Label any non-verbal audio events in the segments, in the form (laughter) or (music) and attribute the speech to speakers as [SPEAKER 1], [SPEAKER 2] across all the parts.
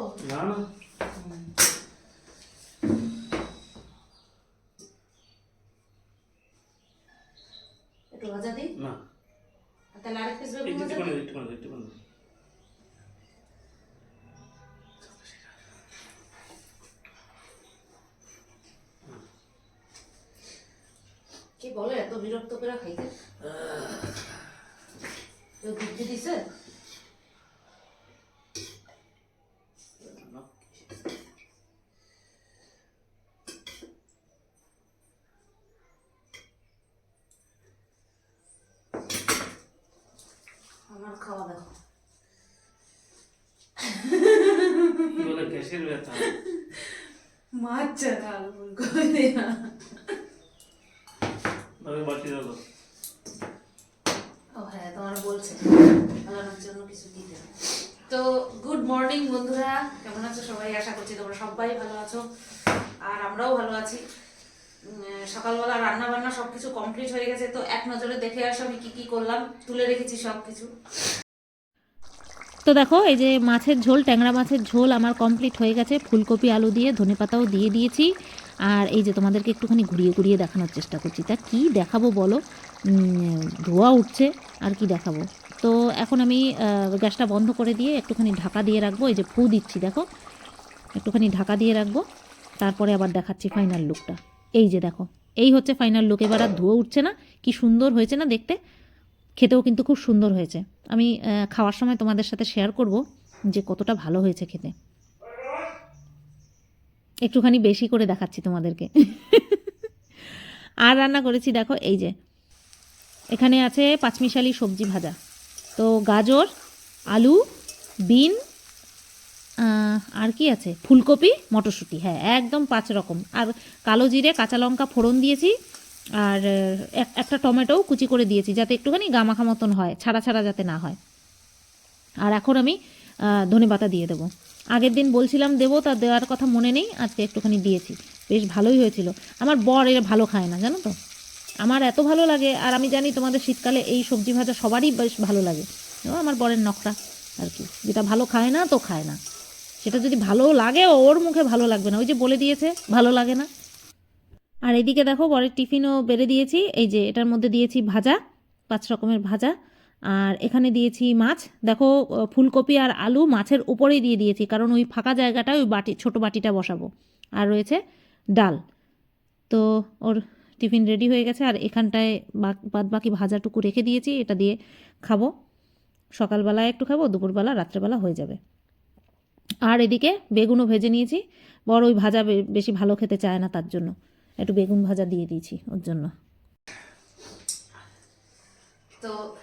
[SPEAKER 1] দেবো
[SPEAKER 2] না না।
[SPEAKER 1] একটু ভাজা দিই?
[SPEAKER 2] না।
[SPEAKER 1] তাহলে আরেক পিস বেগুন
[SPEAKER 2] একটু
[SPEAKER 1] ভাজা দিই?
[SPEAKER 2] একটু একটু একটু
[SPEAKER 1] কি বলে এত বিরক্ত করে খাইতে কেউ বুদ্ধি দিছে আমার খাওয়া দেখো
[SPEAKER 2] বলে গ্যাসের ব্যথা?
[SPEAKER 1] মাছ চাকাল করে
[SPEAKER 2] তবে বাটি দাও
[SPEAKER 1] ও হ্যাঁ তোমার বলছে। ফেলানোর জন্য কিছু দিতে। তো গুড মর্নিং বন্ধুরা। কেমন আছো সবাই? আশা করছি তোমরা সবাই ভালো আছো। আর আমরাও ভালো আছি। সকালবেলা রান্না বান্না সব কিছু কমপ্লিট হয়ে গেছে, তো এক নজরে দেখে আসো আমি কি কি করলাম, তুলে রেখেছি সব কিছু
[SPEAKER 3] তো দেখো, এই যে মাছের ঝোল, ট্যাংরা মাছের ঝোল আমার কমপ্লিট হয়ে গেছে, ফুলকপি, আলু দিয়ে ধনেপাতাও দিয়ে দিয়েছি। আর এই যে তোমাদেরকে একটুখানি ঘুরিয়ে ঘুরিয়ে দেখানোর চেষ্টা করছি। তা কি দেখাবো বলো? ধোয়া উঠছে, আর কি দেখাবো? তো এখন আমি গ্যাসটা বন্ধ করে দিয়ে একটুখানি ঢাকা দিয়ে রাখব, এই যে ফু দিচ্ছি দেখো। একটুখানি ঢাকা দিয়ে রাখব, তারপরে আবার দেখাচ্ছি ফাইনাল লুকটা এই যে দেখো, এই হচ্ছে ফাইনাল লুক এবার আর ধুয়ো উঠছে না, কি সুন্দর হয়েছে না দেখতে? খেতেও কিন্তু খুব সুন্দর হয়েছে। আমি খাওয়ার সময় তোমাদের সাথে শেয়ার করব যে কতটা ভালো হয়েছে খেতে। একটুখানি বেশি করে দেখাচ্ছি তোমাদেরকে। আর রান্না করেছি, দেখো, এই যে, এখানে আছে পাঁচমিশালি সবজি ভাজা। তো গাজর, আলু, বিন আর কি আছে? ফুলকপি, মটরশুঁটি হ্যাঁ একদম পাঁচ রকম। আর কালো জিরে, কাঁচা লঙ্কা ফোড়ন দিয়েছি, আর এক- একটা টমেটোও কুচি করে দিয়েছি, যাতে একটুখানি গামাখা মতন হয়, ছাড়া ছাড়া যাতে না হয়। আর এখন আমি ধনে পাতা দিয়ে দেবো। আগের দিন বলছিলাম দেবো, তা দেওয়ার কথা মনে নেই, আজকে একটুখানি দিয়েছি। বেশ ভালোই হয়েছিল। আমার বর এর ভালো খায় না, জানো তো? আমার এত ভালো লাগে, আর আমি জানি তোমাদের শীতকালে এই সবজি ভাজা সবারই বেশ ভালো লাগে। আমার বরের নখরা আর কি। যেটা ভালো খায় না, তো খায় না। সেটা যদি ভালো লাগে, ওর মুখে ভালো লাগবে না। ওই যে বলে দিয়েছে, ভালো লাগে না। আর এদিকে দেখো বরের টিফিনও বেড়ে দিয়েছি। এই যে এটার মধ্যে দিয়েছি ভাজা, পাঁচ রকমের ভাজা। আর এখানে দিয়েছি মাছ। দেখো ফুলকপি আর আলু মাছের উপরেই দিয়ে দিয়েছি, কারণ ওই ফাঁকা জায়গাটা ওই বাটি, ছোট বাটিটা বসাবো। আর রয়েছে ডাল। তো ওর টিফিন রেডি হয়ে গেছে, আর এখানটায় বাদ বাকি ভাজাটুকু রেখে দিয়েছি। এটা দিয়ে খাব। সকালবেলায় একটু খাব, দুপুরবেলা, রাত্রেবেলা হয়ে যাবে। আর এদিকে বেগুনও ভেজে নিয়েছি। বড় ওই ভাজা বে- বেশি ভালো খেতে চায় না তার জন্য। একটু বেগুন ভাজা দিয়ে দিয়েছি ওর জন্য।
[SPEAKER 1] তো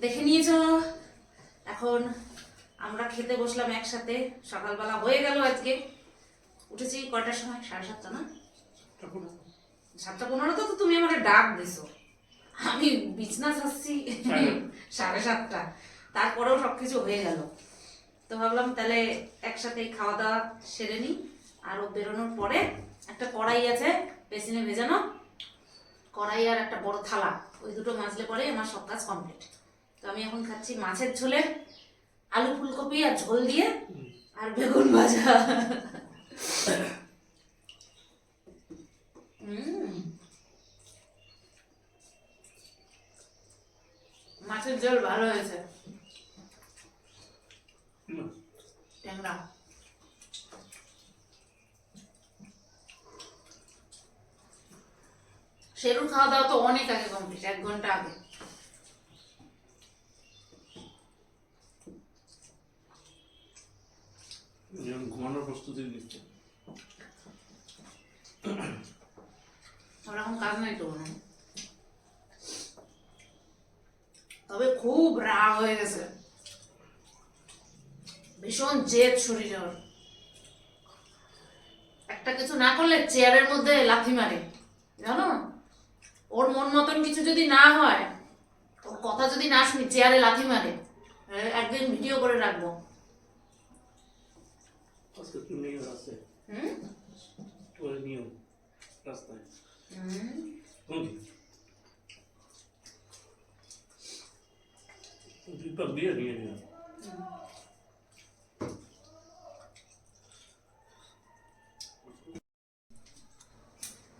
[SPEAKER 1] দেখে নিয়েছ এখন আমরা খেতে বসলাম একসাথে। সকালবেলা হয়ে গেল আজকে। উঠেছি কয়টার সময়? সাড়ে সাতটা না? সাতটা পনেরো। তো তুমি আমাকে ডাক দিছো। আমি বিছনা ছাড়ছি সাড়ে সাতটা। তারপরেও সবকিছু হয়ে গেল। তো ভাবলাম তাহলে একসাথে খাওয়া দাওয়া সেরে নিই। আর ও বেরোনোর পরে একটা কড়াই আছে পেছনে ভেজানো। কড়াই আর একটা বড় থালা, ওই দুটো মাজলে পরে আমার সব কাজ কমপ্লিট তো আমি এখন খাচ্ছি মাছের ঝোলে, আলু ফুলকপি আর ঝোল দিয়ে, আর বেগুন ভাজা। মাছের ঝোল ভালো হয়েছে। ট্যাংরা শেরুর খাওয়া দাওয়া তো অনেক আগে কমপ্লিট এক ঘণ্টা আগে।
[SPEAKER 2] ঘুমানোর প্রস্তুতি নিচ্ছে।
[SPEAKER 1] ওর এখন কাজ নাই তো তবে খুব রাগ হয়ে গেছে। ভীষণ জেদ শরীরে ওর। একটা কিছু না করলে চেয়ারের মধ্যে লাথি মারে জানো? ওর মন মতন কিছু যদি না হয় ওর কথা যদি না শুনি চেয়ারে লাথি মারে একদিন ভিডিও করে রাখব।
[SPEAKER 2] আজকে একটু নিয়ে আছে
[SPEAKER 1] হুম
[SPEAKER 2] ওই নিয়ম রাস্তায়
[SPEAKER 1] হুম
[SPEAKER 2] কোন দীপক দিয়ে নিয়ে নিলাম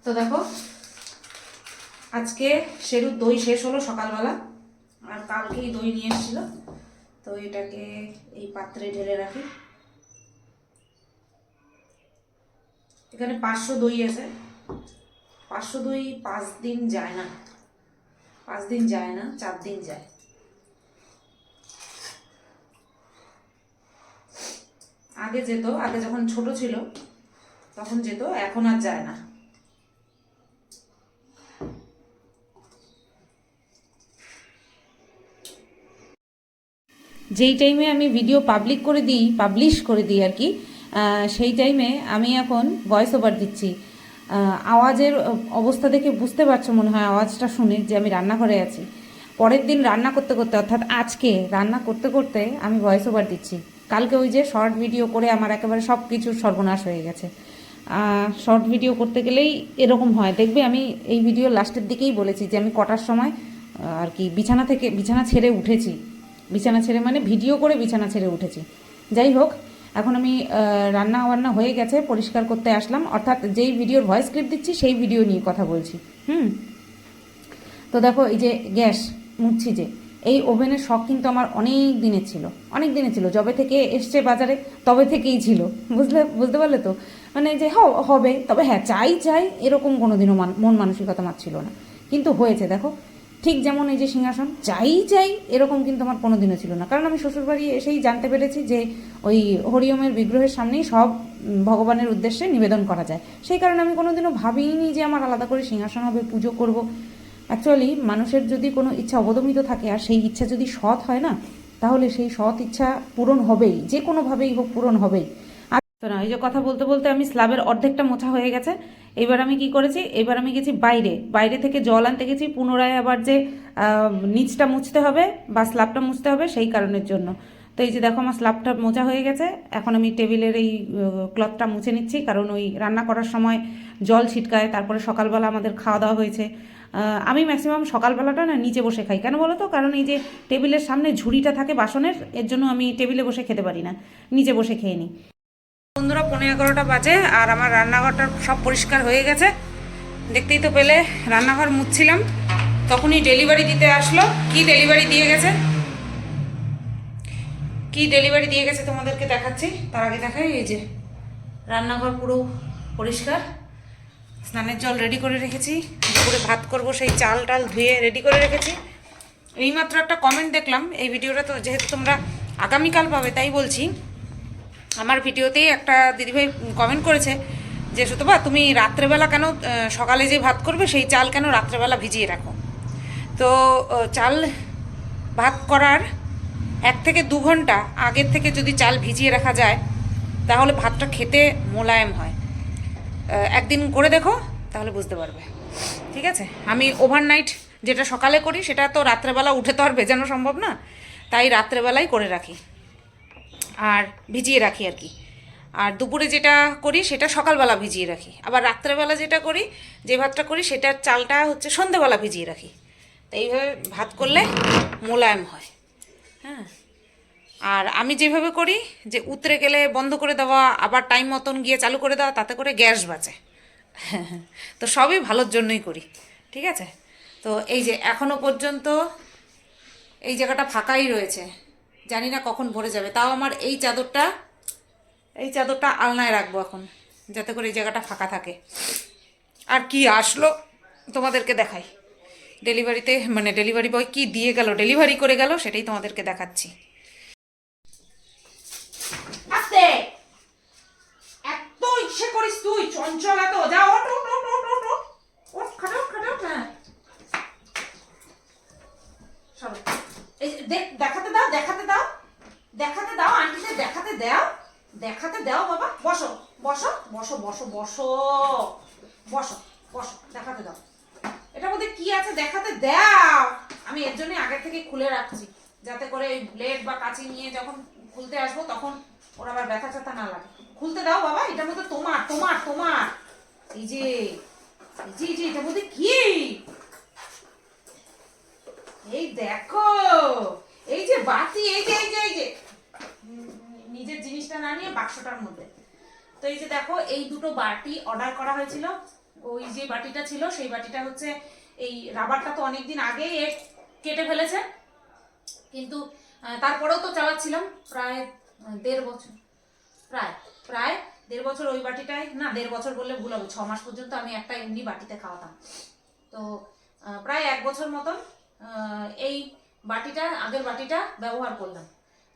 [SPEAKER 3] তো দেখো, আজকে সেরুর দই শেষ হলো সকালবেলা, আর কালকেই দই নিয়ে এসেছিল। তো এটাকে এই পাত্রে ঢেলে রাখি। এখানে পাঁচশো দই আছে। পাঁচশো দই পাঁচ দিন যায় না। পাঁচ দিন যায় না, চার দিন যায়। আগে যেত, আগে যখন ছোট ছিল, তখন যেত, এখন আর যায় না। যেই টাইমে আমি ভিডিও পাবলিক করে দিই পাবলিশ করে দিই আর কি সেই টাইমে আমি এখন ভয়েস ওভার দিচ্ছি আওয়াজের অবস্থা দেখে বুঝতে পারছ মনে হয় আওয়াজটা শুনে যে আমি রান্নাঘরে আছি। পরের দিন রান্না করতে করতে, অর্থাৎ আজকে রান্না করতে করতে আমি ভয়েস ওভার দিচ্ছি। কালকে ওই যে শর্ট ভিডিও করে আমার একেবারে সব কিছুর সর্বনাশ হয়ে গেছে। শর্ট ভিডিও করতে গেলেই এরকম হয়। দেখবে আমি এই ভিডিও লাস্টের দিকেই বলেছি যে আমি কটার সময় আর কি বিছানা থেকে, বিছানা ছেড়ে উঠেছি। বিছানা ছেড়ে মানে ভিডিও করে বিছানা ছেড়ে উঠেছি। যাই হোক, এখন আমি রান্না বান্না হয়ে গেছে, পরিষ্কার করতে আসলাম। অর্থাৎ যেই ভিডিওর ভয়েস ক্লিপ দিচ্ছি, সেই ভিডিও নিয়ে কথা বলছি। হুম? তো দেখো, এই যে গ্যাস মুছছি যে, এই ওভেনের শখ কিন্তু আমার অনেক দিনের ছিল। অনেক দিনের ছিল। যবে থেকে এসছে বাজারে, তবে থেকেই ছিল। বুঝলে, বুঝতে পারলে তো? মানে যে, হ- হবে। তবে হ্যাঁ চাই চাই এরকম কোনোদিনও মান- মন মানসিকতা আমার ছিল না। কিন্তু হয়েছে, দেখো ঠিক যেমন এই যে সিংহাসন চাই চাই এরকম কিন্তু আমার কোনোদিনও ছিল না। কারণ আমি শ্বশুরবাড়ি এসেই জানতে পেরেছি যে ওই হরিওমের বিগ্রহের সামনেই সব ভগবানের উদ্দেশ্যে নিবেদন করা যায়। সেই কারণে আমি কোনোদিনও ভাবিনি যে আমার আলাদা করে সিংহাসন হবে, পুজো করব। অ্যাকচুয়ালি মানুষের যদি কোনো ইচ্ছা অবদমিত থাকে, আর সেই ইচ্ছা যদি সৎ হয় না, তাহলে সেই সৎ ইচ্ছা পূরণ হবেই, যে কোনোভাবেই হোক পূরণ হবেই। তো না এই যে কথা বলতে বলতে আমি স্ল্যাবের অর্ধেকটা মোছা হয়ে গেছে। এবার আমি কি করেছি? এবার আমি গেছি বাইরে। বাইরে থেকে জল আনতে গেছি। পুনরায় আবার যে নিচটা মুছতে হবে বা স্ল্যাবটা মুছতে হবে সেই কারণের জন্য। তো এই যে দেখো আমার স্ল্যাবটা মোছা হয়ে গেছে। এখন আমি টেবিলের এই ক্লথটা মুছে নিচ্ছি। কারণ ওই রান্না করার সময় জল ছিটকায়। তারপরে সকালবেলা আমাদের খাওয়া দাওয়া হয়েছে। আমি ম্যাক্সিমাম সকালবেলাটা না নিচে বসে খাই। কেন বলো তো? কারণ এই যে টেবিলের সামনে ঝুড়িটা থাকে বাসনের, এর জন্য আমি টেবিলে বসে খেতে পারি না। নিচে বসে খেয়ে নিই। বন্ধুরা পনেরো এগারোটা বাজে আর আমার রান্নাঘরটা সব পরিষ্কার হয়ে গেছে। দেখতেই তো পেলে, রান্নাঘর মুছছিলাম, তখনই ডেলিভারি দিতে আসলো। কি ডেলিভারি দিয়ে গেছে? কি ডেলিভারি দিয়ে গেছে তোমাদেরকে দেখাচ্ছি। তার আগে দেখাই, এই যে রান্নাঘর পুরো পরিষ্কার। স্নানের জল রেডি করে রেখেছি। দুপুরে ভাত করব, সেই চাল টাল ধুয়ে রেডি করে রেখেছি। এইমাত্র একটা কমেন্ট দেখলাম, এই ভিডিওটা তো যেহেতু তোমরা আগামীকাল পাবে, তাই বলছি। আমার ভিডিওতেই একটা দিদিভাই কমেন্ট করেছে যে সুতবা তুমি রাত্রেবেলা কেন সকালে যে ভাত করবে, সেই চাল কেন রাত্রেবেলা ভিজিয়ে রাখো? তো চাল ভাত করার এক থেকে দু ঘণ্টা আগের থেকে যদি চাল ভিজিয়ে রাখা যায়, তাহলে ভাতটা খেতে মোলায়েম হয়। একদিন করে দেখো, তাহলে বুঝতে পারবে। ঠিক আছে? আমি ওভারনাইট যেটা সকালে করি, সেটা তো রাত্রেবেলা উঠে তো আর ভেজানো সম্ভব না। তাই রাত্রেবেলাই করে রাখি। আর ভিজিয়ে রাখি আর কি। আর দুপুরে যেটা করি সেটা সকালবেলা ভিজিয়ে রাখি। আবার রাত্রেবেলা যেটা করি, যে ভাতটা করি সেটার চালটা হচ্ছে সন্ধেবেলা ভিজিয়ে রাখি। তো এইভাবে ভাত করলে মোলায়েম হয়। হ্যাঁ। আর আমি যেভাবে করি, যে উতরে গেলে বন্ধ করে দেওয়া, আবার টাইম মতন গিয়ে চালু করে দেওয়া, তাতে করে গ্যাস বাঁচে। তো সবই ভালোর জন্যই করি। ঠিক আছে? তো এই যে এখনও পর্যন্ত এই জায়গাটা ফাঁকাই রয়েছে। জানি না কখন ভরে যাবে। তাও আমার এই চাদরটা এই চাদরটা আলনায় রাখব এখন, যাতে করে এই জায়গাটা ফাঁকা থাকে। আর কি আসলো তোমাদেরকে দেখাই। ডেলিভারিতে মানে ডেলিভারি বয় কি দিয়ে গেল, ডেলিভারি করে গেল, সেটাই তোমাদেরকে দেখাচ্ছি। এত ইচ্ছে করিস তুই দেখাতে দাও দেখাতে দাও দেখাতে দাও, আন্টিকে দেখাতে দাও দেখাতে দাও বাবা। বসো বসো বসো বসো বসো বসো বসো, দেখাতে দাও। এটার মধ্যে কি আছে? দেখাতে দাও। আমি এর জন্য আগে থেকে খুলে রাখছি, যাতে করে এই ব্লেড বা কাঁচি নিয়ে যখন খুলতে আসব তখন ওর আবার ব্যথা ট্যাথা না লাগে। খুলতে দাও বাবা, এটার মধ্যে তোমার তোমার তোমার। এই যে এই যে, এটার মধ্যে কি? এই দেখো, এই যে বাতি, এই যে এই যে এই যে। নিজের জিনিসটা না নিয়ে বাক্সটার মধ্যে। তো এই যে দেখো, এই দুটো বাটি অর্ডার করা হয়েছিল। ওই যে বাটিটা ছিল, সেই বাটিটা হচ্ছে এই রাবারটা তো অনেকদিন আগেই এ কেটে ফেলেছে। কিন্তু তারপরেও তো চালাচ্ছিলাম প্রায় দেড় বছর। প্রায় প্রায় দেড় বছর ওই বাটিটায় না, দেড় বছর বললে ভুল হবে, ছ মাস পর্যন্ত আমি একটা এমনি বাটিতে খাওয়াতাম। তো প্রায় এক বছর মতন এই বাটিটা, আগের বাটিটা ব্যবহার করলাম।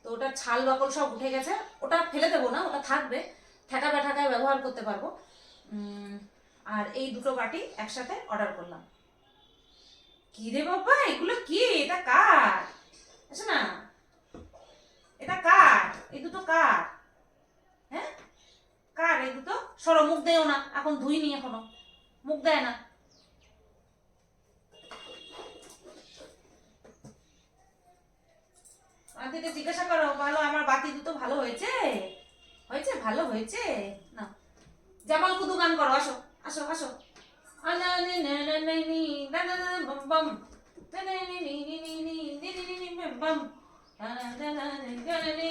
[SPEAKER 3] তো ওটার ছাল বাকল সব উঠে গেছে। ওটা ফেলে দেবো না, ওটা থাকবে। ঠেকা ঠেকায় ব্যবহার করতে পারব। আর এই দুটো বাটি একসাথে অর্ডার করলাম। কি রে বাবা, এগুলো কি? এটা কার? আছে না? এটা কার? এই দুটো কার? হ্যাঁ? কার এই দুটো? সরো, মুখ দেও না। এখন ধুইনি এখনও। মুখ দেয় না। আন্টিকে জিজ্ঞাসা করো ভালো আমার বাতি দুটো ভালো হয়েছে? হয়েছে, ভালো হয়েছে। না জামাল কুদু গান করো, আসো আসো আসো।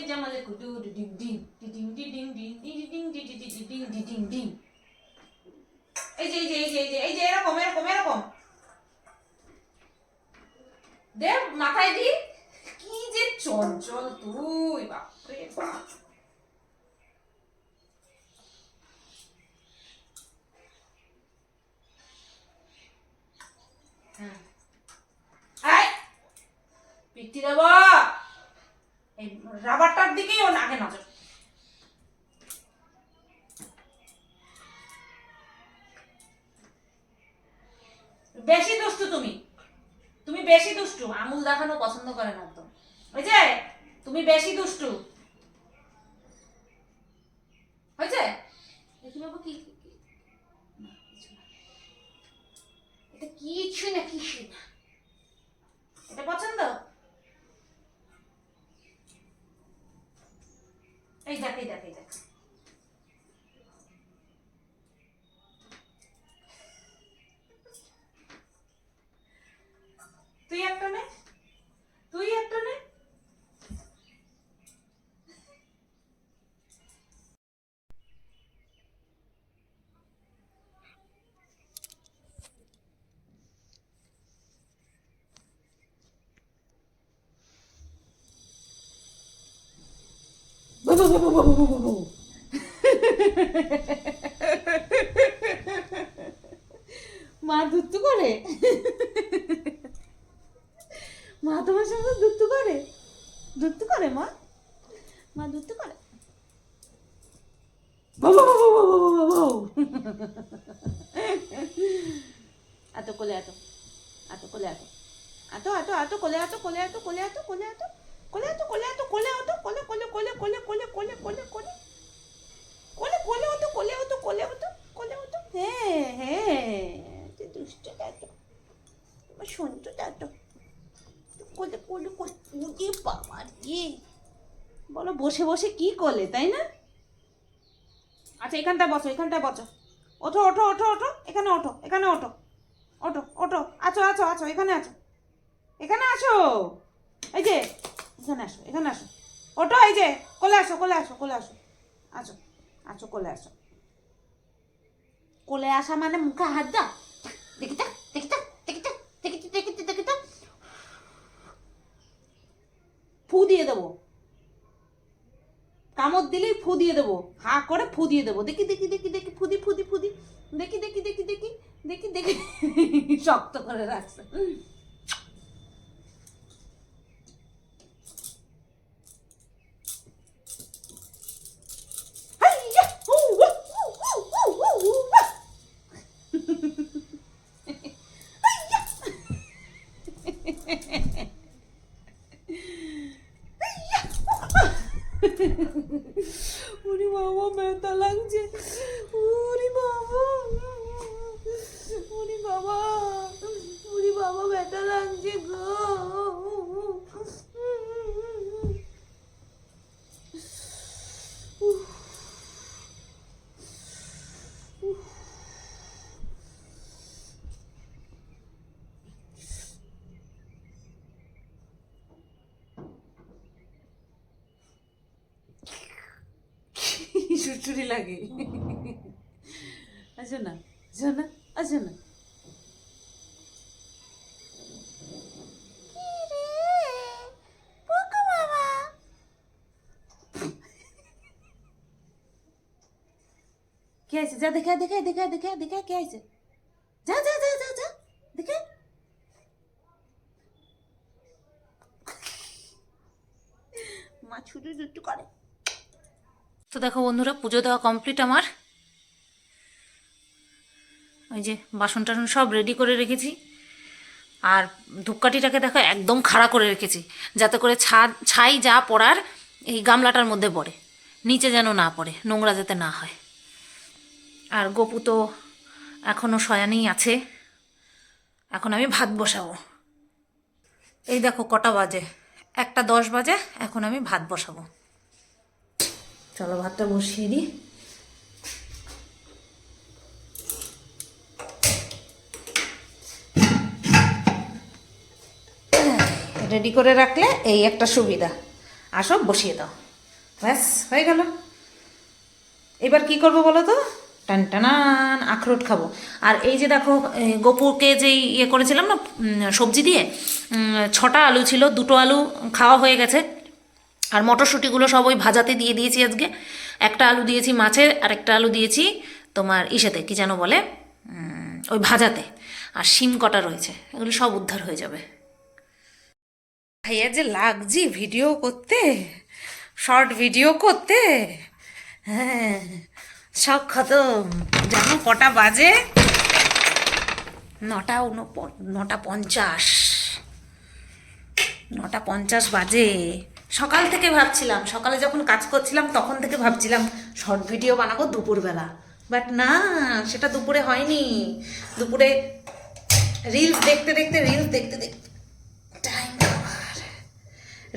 [SPEAKER 3] জামাল কুদু ডিং ডিং ডিং ডিং ডিং ডিং ডিং ডিং ডিং ডিং ডিং এই যে এই যে এই যে এই যে মাথায় দি। কি যে চঞ্চল তুই বাপরে বাপ রাবারটার দিকেই ওর আগে নজর বেশি দুষ্টু তুমি। তুমি বেশি দুষ্টু। আঙুল দেখানো পছন্দ করে না ওই তুমি বেশি দুষ্টু। হয়েছে। এটা কিছু না কিছু না। এটা পছন্দ? এই দেখ এই দেখ এই দেখ। তুই একটা নে তুই একটা নে মা দুত্তু করে? মা তোমার সঙ্গে দুত্তু করে? দুত্তু করে, মা? মা দুত্তু করে? এত কোলে এত এত কোলে এত এত এত এত কোলে এত কোলে এত কোলে এত কোলে এত কোলে এত কোলে এত কোলে এত কোলে কোলে কোলে কোলে কোলে কোলে কোলে কোলে কোলে কোলে হতো কোলে হতো কোলে হতো কোলে হতো হ্যাঁ হ্যাঁ তুই দুষ্টটা তো তোমার সন্তুটা তো কোলে কোলে কোলে উঠে বাবা রে বলো বসে বসে কি করলে তাই না আচ্ছা এখানটা বসো এখানটা বসো ওঠো ওঠো ওঠো ওঠো এখানে ওঠো এখানে ওঠো ওঠো ওঠো আছো আছো আছো এখানে আছো এখানে আছো এই যে এখানে আসো এখানে আসো। ওঠো, এই যে, কোলে আসো কোলে আসো কোলে আসো। আসো আছো কোলে আসো। কোলে আসা মানে মুখে হাত দাও। দেখি দেখি দেখি তা দেখি তা দেখি তা দেখি তা ফু দিয়ে দেবো। কামড় দিলেই ফু দিয়ে দেবো। হা করে ফু দিয়ে দেবো। দেখি দেখি দেখি দেখি, ফুদি ফুদি ফুদি। দেখি দেখি দেখি দেখি দেখি দেখি। শক্ত করে রাখছে হাইয়া! হু, হু, হু, হু, হু, হু, হু, হা! হাইয়া! হাইয়া! ওরে বাবা ব্যথা লাগছে ওরে বাবা ওরে বাবা ওরে বাবা ব্যথা লাগছে গো সুরসুরি লাগে। আসো না আসো না আছে না। কে আছে? যা দেখা দেখা দেখা দেখা দেখা কে আছে? যা যা যা যা যা দেখে। মা ছুটু ছুটু করে। তো দেখো বন্ধুরা, পুজো দেওয়া কমপ্লিট আমার। ওই যে বাসন টাসন সব রেডি করে রেখেছি। আর ধূপকাঠিটাকে দেখো একদম খাড়া করে রেখেছি, যাতে করে ছা ছাই যা পড়ার এই গামলাটার মধ্যে পড়ে, নিচে যেন না পড়ে, নোংরা যাতে না হয়। আর গপু তো এখনও শয়ানেই আছে। এখন আমি ভাত বসাবো। এই দেখো কটা বাজে, একটা দশ বাজে, এখন আমি ভাত বসাবো। চলো ভাতটা বসিয়ে দিই। রেডি করে রাখলে এই একটা সুবিধা। আসো বসিয়ে দাও। ব্যাস হয়ে গেল। এবার কি করব বলো তো? টান টানান আখরোট খাব। আর এই যে দেখো এ, গোপুকে যে ইয়ে করেছিলাম না সবজি দিয়ে ছটা আলু ছিল দুটো আলু খাওয়া হয়ে গেছে। আর মটরশুঁটিগুলো সব ওই ভাজাতে দিয়ে দিয়েছি আজকে। একটা আলু দিয়েছি মাছের আর একটা আলু দিয়েছি তোমার ইসেতে, কি যেন বলে? ওই ভাজাতে। আর শিম কটা রয়েছে, এগুলো সব উদ্ধার হয়ে যাবে। ভাইয়া যে লাগছি ভিডিও করতে, শর্ট ভিডিও করতে হ্যাঁ সব খতম। জানো কটা বাজে? নটা উনপ নটা পঞ্চাশ। নটা পঞ্চাশ বাজে। সকাল থেকে ভাবছিলাম, সকালে যখন কাজ করছিলাম তখন থেকে ভাবছিলাম, শর্ট ভিডিও বানাবো দুপুরবেলা। বাট না, সেটা দুপুরে হয়নি। দুপুরে রিলস দেখতে দেখতে রিলস দেখতে দেখতে টাইম কাভার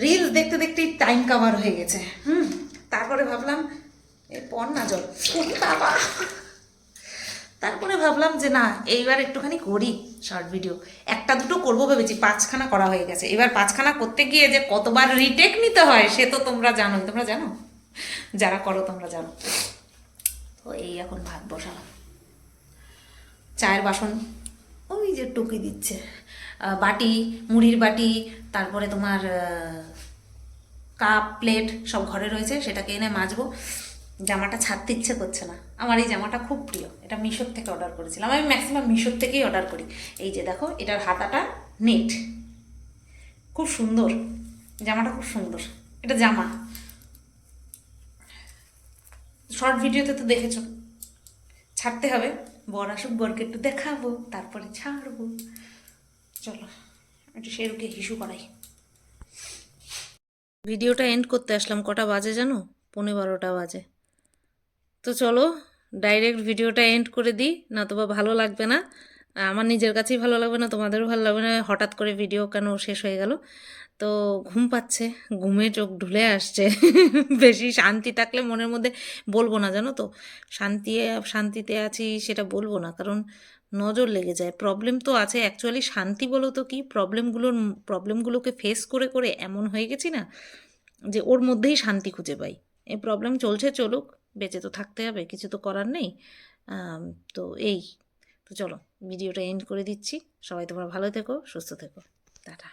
[SPEAKER 3] রিলস দেখতে দেখতেই টাইম কাভার হয়ে গেছে। হুম, তারপরে ভাবলাম এই পর না জল। বাবা। তারপরে ভাবলাম যে না, এইবার একটুখানি করি শর্ট ভিডিও একটা দুটো করব ভেবেছি, পাঁচখানা করা হয়ে গেছে। এবার পাঁচখানা করতে গিয়ে যে কতবার রিটেক নিতে হয়, সে তো তোমরা জানো তোমরা জানো? যারা করো, তোমরা জানো। তো এই এখন ভাত বসালাম। চায়ের বাসন, ওই যে টুকি দিচ্ছে। বাটি, মুড়ির বাটি, তারপরে তোমার কাপ প্লেট সব ঘরে রয়েছে, সেটাকে এনে মাজবো। জামাটা ছাড়তে ইচ্ছে করছে না। আমার এই জামাটা খুব প্রিয়। এটা মিশোর থেকে অর্ডার করেছিলাম। আমি ম্যাক্সিমাম মিশোর থেকেই অর্ডার করি। এই যে দেখো, এটার হাতাটা নেট খুব সুন্দর। জামাটা খুব সুন্দর। এটা জামা। শর্ট ভিডিওতে তো দেখেছ। ছাড়তে হবে। বর আসুক, বরকে একটু দেখাবো, তারপরে ছাড়বো। চলো, একটু শেরুকে হিসু করাই। ভিডিওটা এন্ড করতে আসলাম। কটা বাজে জানো? পনেরো বারোটা বাজে। তো চলো ডাইরেক্ট ভিডিওটা এন্ড করে দিই না বা ভালো লাগবে না। আমার নিজের কাছেই ভালো লাগবে না, তোমাদেরও ভালো লাগবে না। হঠাৎ করে ভিডিও কেন শেষ হয়ে গেল? তো ঘুম পাচ্ছে, ঘুমে চোখ ঢুলে আসছে। (laughs) বেশি শান্তি থাকলে মনের মধ্যে বলব না, জানো তো? শান্তি, শান্তিতে আছি সেটা বলব না, কারণ নজর লেগে যায়। প্রবলেম তো আছে অ্যাকচুয়ালি শান্তি বলো তো কি? প্রবলেমগুলোর প্রবলেমগুলোকে ফেস করে করে এমন হয়ে গেছি না, যে ওর মধ্যেই শান্তি খুঁজে পাই। এই প্রবলেম চলছে চলুক বেঁচে তো থাকতে হবে, কিছু তো করার নেই। তো এই, তো চলো ভিডিওটা এন্ড করে দিচ্ছি। সবাই তোমরা ভালো থেকো, সুস্থ থেকো। টাটা।